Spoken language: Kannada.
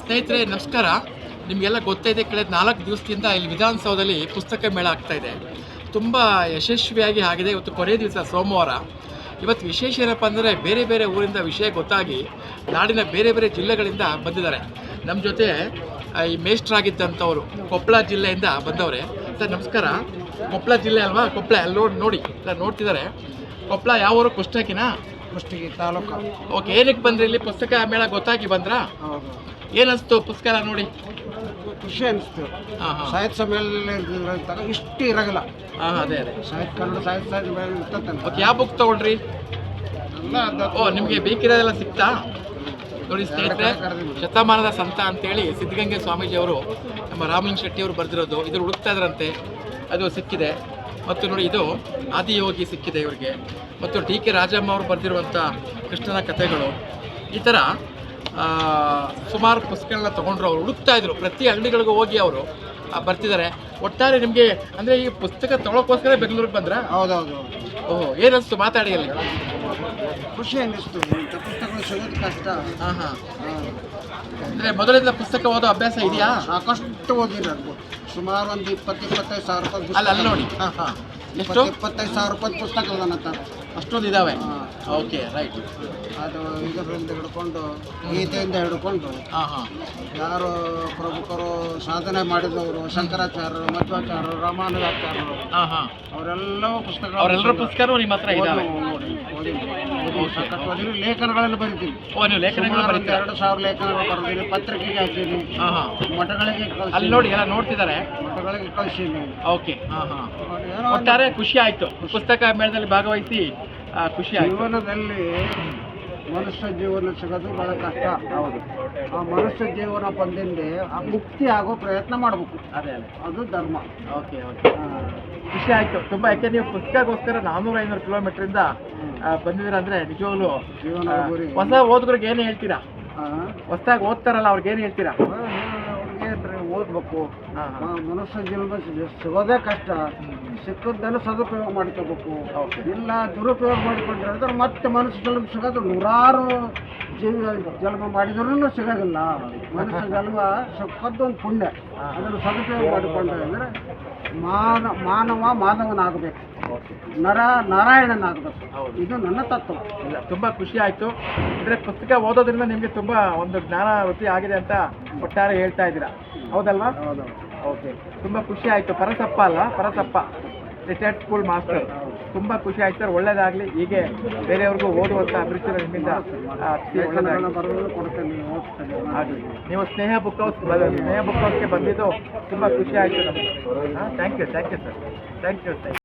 ಸ್ನೇಹಿತರೆ, ನಮಸ್ಕಾರ. ನಿಮಗೆಲ್ಲ ಗೊತ್ತೈತೆ ಕಳೆದ ನಾಲ್ಕು ದಿವಸದಿಂದ ಇಲ್ಲಿ ವಿಧಾನಸೌಧದಲ್ಲಿ ಪುಸ್ತಕ ಮೇಳ ಆಗ್ತಾ ಇದೆ. ತುಂಬ ಯಶಸ್ವಿಯಾಗಿ ಆಗಿದೆ. ಇವತ್ತು ಕೊನೆಯ ದಿವಸ, ಸೋಮವಾರ. ಇವತ್ತು ವಿಶೇಷ ಏನಪ್ಪ ಅಂದರೆ ಬೇರೆ ಬೇರೆ ಊರಿಂದ ವಿಷಯ ಗೊತ್ತಾಗಿ ನಾಡಿನ ಬೇರೆ ಬೇರೆ ಜಿಲ್ಲೆಗಳಿಂದ ಬಂದಿದ್ದಾರೆ. ನಮ್ಮ ಜೊತೆ ಈ ಮೇಷ್ಟ್ರಾಗಿದ್ದಂಥವ್ರು ಕೊಪ್ಪಳ ಜಿಲ್ಲೆಯಿಂದ ಬಂದವರೇ. ಸರ್, ನಮಸ್ಕಾರ. ಕೊಪ್ಪಳ ಜಿಲ್ಲೆ ಅಲ್ವಾ? ಕೊಪ್ಪಳ ಅಲ್ಲಿ ನೋಡಿ ನೋಡಿ ಸರ್, ನೋಡ್ತಿದ್ದಾರೆ. ಕೊಪ್ಪಳ ಯಾವ ಊರು? ಕುಷ್ಟಕಿನಾ? ಕುಷ್ಟಗಿ ತಾಲೂಕು. ಓಕೆ ಏನಕ್ಕೆ ಬಂದ್ರಿ ಇಲ್ಲಿ? ಪುಸ್ತಕ ಮೇಳ ಗೊತ್ತಾಗಿ ಬಂದ್ರಾ? ಹೌದು. ಏನಿಸ್ತು ಪುಸ್ತಕ ಎಲ್ಲ ನೋಡಿ? ಖುಷಿ ಅನಿಸ್ತು. ಹಾಂ ಹಾಂ. ಸಾಹಿತ್ಯ ಸಮ್ಮೇಳನ ಇಷ್ಟು ಇರಗಲ್ಲ. ಹಾಂ ಅದೇ ಅದೇ. ಸಾಹಿತ್ಯ ಕನ್ನಡ ಸಾಹಿತ್ಯ ಮೇಳ ಇರ್ತದೆ ಓಕೆ ಯಾವ ಬುಕ್ ತಗೊಂಡ್ರಿ? ಎಲ್ಲ ಅದ ಓ ನಿಮಗೆ ಬೇಕಿರೋದೆಲ್ಲ ಸಿಕ್ತಾ? ನೋಡಿ ಸ್ನೇಹಿತರೆ ಶತಮಾನದ ಸಂತ ಅಂತೇಳಿ ಸಿದ್ಧಗಂಗೆ ಸ್ವಾಮೀಜಿಯವರು ನಮ್ಮ ರಾಮಲಿಂಗ ಶೆಟ್ಟಿಯವರು ಬರೆದಿರೋದು ಇದು ಹುಡುಕ್ತಾ ಇದ್ರಂತೆ. ಅದು ಸಿಕ್ಕಿದೆ. ಮತ್ತು ನೋಡಿ ಇದು ಆದಿಯೋಗಿ ಸಿಕ್ಕಿದೆ ಇವರಿಗೆ. ಮತ್ತು ಡಿ ಕೆ ರಾಜಮ್ಮ ಅವರು ಬರೆದಿರುವಂಥ ಕೃಷ್ಣನ ಕಥೆಗಳು. ಈ ಥರ ಸುಮಾರು ಪುಸ್ತಕಗಳನ್ನ ತೊಗೊಂಡ್ರು ಅವರು. ಹುಡುಕ್ತಾ ಇದ್ರು. ಪ್ರತಿ ಅಂಗಡಿಗಳಿಗೂ ಹೋಗಿ ಅವರು ಬರ್ತಿದ್ದಾರೆ. ಒಟ್ಟಾರೆ ನಿಮಗೆ ಅಂದರೆ ಈ ಪುಸ್ತಕ ತೊಗೊಳಕ್ಕೋಸ್ಕರ ಬೆಂಗಳೂರಿಗೆ ಬಂದ್ರಾ? ಹೌದೌದು. ಓಹೋ ಏನಿಸ್ತು ಮಾತಾಡಿ ಅಲ್ಲಿ ಖುಷಿ ಅನ್ನಿಸ್ತು. ಪುಸ್ತಕಗಳು ಸಿಗೋದು ಕಷ್ಟ. ಹಾಂ ಹಾಂ. ಅಂದರೆ ಮೊದಲಿಂದ ಪುಸ್ತಕ ಓದೋ ಅಭ್ಯಾಸ ಇದೆಯಾ? ಸಾಕಷ್ಟು ಓದಿರೋದು ಸುಮಾರು ಒಂದು ಇಪ್ಪತ್ತು ಇಪ್ಪತ್ತೈದು ಸಾವಿರ ರೂಪಾಯಿ ಅಲ್ಲ ಅಲ್ಲಿ ನೋಡಿ. ಹಾಂ ಹಾಂ. ಎಷ್ಟು? ಇಪ್ಪತ್ತು ಇಪ್ಪತ್ತೈದು ಸಾವಿರ ರೂಪಾಯಿ ಪುಸ್ತಕ ಅದನ್ನತ್ತ ಅಷ್ಟೊಂದು ಇದಾವೆ? Okay right. ಅದು ಇದರಿಂದ ಹಿಡ್ಕೊಂಡು ಗೀತೆಯಿಂದ ಹಿಡ್ಕೊಂಡು ಹಾಂ ಹಾಂ. ಯಾರು ಪ್ರಮುಖರು ಸಾಧನೆ ಮಾಡಿದವರು ಶಂಕರಾಚಾರ್ಯರು ಮಧ್ವಾಚಾರ್ಯರು ರಾಮಾನುಜಾಚಾರ್ಯರು ಹಾಂ ಹಾಂ. ಅವರೆಲ್ಲವೂ ಪುಸ್ತಕಗಳು ಅವರೆಲ್ಲರ ಪುಸ್ತಕನೂ ನಿಮ್ಮ ಹತ್ರ ಇದಾವೆ. ಲೇಖನಗಳನ್ನು ಬರಿತೀನಿ ಓ ನೀವು ಲೇಖನಗಳು ಸುಮಾರು ಒಂದು ಬರೀತೀರಾ? ಎರಡು ಸಾವಿರ ಲೇಖನಗಳು ಬರೆದಿನಿ ಪತ್ರಿಕೆಗೆ ಹಾಕೀನಿ ಹಾಂ ಹಾಂ. ಮಠಗಳಿಗೆ ಅಲ್ಲಿ ಕಳಿಸಿ ನೋಡಿ ಎಲ್ಲ ನೋಡ್ತಿದ್ದಾರೆ? ಮಠಗಳಿಗೆ ಕಳಿಸೀನಿ ಓಕೆ ಹಾಂ ಹಾಂ. ಏನೋ ಒಂದು ಒಟ್ಟಾರೆ ಖುಷಿ ಆಯಿತು. ಪುಸ್ತಕ ಮೇಳದಲ್ಲಿ ಭಾಗವಹಿಸಿ ಆ, ಖುಷಿ ಆಯಿತು. ಜೀವನದಲ್ಲಿ ಮನುಷ್ಯ ಜೀವನ ಸಿಗೋದು ಬಹಳ ಕಷ್ಟ. ಹೌದು. ಆ ಮನುಷ್ಯ ಜೀವನ ಬಂದಿಂದೆ ಆ ಮುಕ್ತಿ ಆಗೋ ಪ್ರಯತ್ನ ಮಾಡಬೇಕು. ಅದೇ ಅದೇ. ಅದು ಧರ್ಮ. Okay okay. ಖುಷಿ ಆಯಿತು. ತುಂಬ ಯಾಕೆ ನೀವು ಪುಸ್ತಕಗೋಸ್ಕರ ನಾನ್ನೂರ ಐನೂರು ಕಿಲೋಮೀಟ್ರಿಂದ ಬಂದಿದ್ದೀರಾ ಅಂದ್ರೆ ನಿಜವಾಗ್ಲು ಹೊಸ ಓದುಗರಿಗೆ ಏನು ಹೇಳ್ತೀರಾ? ಹೊಸದಾಗಿ ಓದ್ತಾರಲ್ಲ ಅವ್ರಿಗೆ ಏನು ಹೇಳ್ತೀರಾ? ಓದ್ಬೇಕು. ಮನುಷ್ಯ ಜೀವನ ಸಿಗೋದೇ ಕಷ್ಟ. ಸಿಕ್ಕದ್ದನ್ನು ಸದುಪಯೋಗ ಮಾಡ್ಕೋಬೇಕು. ಇಲ್ಲ ದುರುಪಯೋಗ ಮಾಡಿಕೊಂಡ್ರೆ ಅಂದ್ರೆ ಮತ್ತೆ ಮನುಷ್ಯ ಜನ್ಮ ಸಿಗೋದು ನೂರಾರು ಜೀವ ಜನ್ಮ ಮಾಡಿದ್ರೂ ಸಿಗೋದಿಲ್ಲ. ಮನುಷ್ಯ ಜನ್ಮ ಸಿಕ್ಕದ್ದು ಒಂದು ಪುಣ್ಯ. ಅದನ್ನು ಸದುಪಯೋಗ ಮಾಡಿಕೊಂಡ್ರೆ ಅಂದರೆ ಮಾನ ಮಾನವ ಮಾನವನಾಗಬೇಕು. ನರ ನಾರಾಯಣನಾಗಬೇಕು. ಇದು ನನ್ನ ತತ್ವ. ಇಲ್ಲ ತುಂಬ ಖುಷಿ ಆಯಿತು. ಅಂದರೆ ಪುಸ್ತಕ ಓದೋದ್ರಿಂದ ನಿಮಗೆ ತುಂಬ ಒಂದು ಜ್ಞಾನ ವೃತ್ತಿ ಆಗಿದೆ ಅಂತ ಒಟ್ಟಾರೆ ಹೇಳ್ತಾ ಇದ್ದೀರಾ. ಹೌದಲ್ವಾ? ಹೌದು ಓಕೆ ತುಂಬ ಖುಷಿ ಆಯಿತು. ಪರಸಪ್ಪ ಅಲ್ಲ? ಪರಸಪ್ಪ. Retired school master. ತುಂಬ ಖುಷಿ ಆಯ್ತು ಸರ್. ಒಳ್ಳೇದಾಗಲಿ. ಹೀಗೆ ಬೇರೆಯವ್ರಿಗೂ ಓದುವಂಥ ಅಭಿರುಚಿ ನಿಮ್ಮಿಂದ ಆಗಲಿ ನೀವು Sneha book house Sneha book ಹೌಸ್ಗೆ ಬಂದಿದ್ದು ತುಂಬ ಖುಷಿ ಆಯ್ತು ನಮಗೆ. ಹಾಂ thank you thank you sir thank you thank you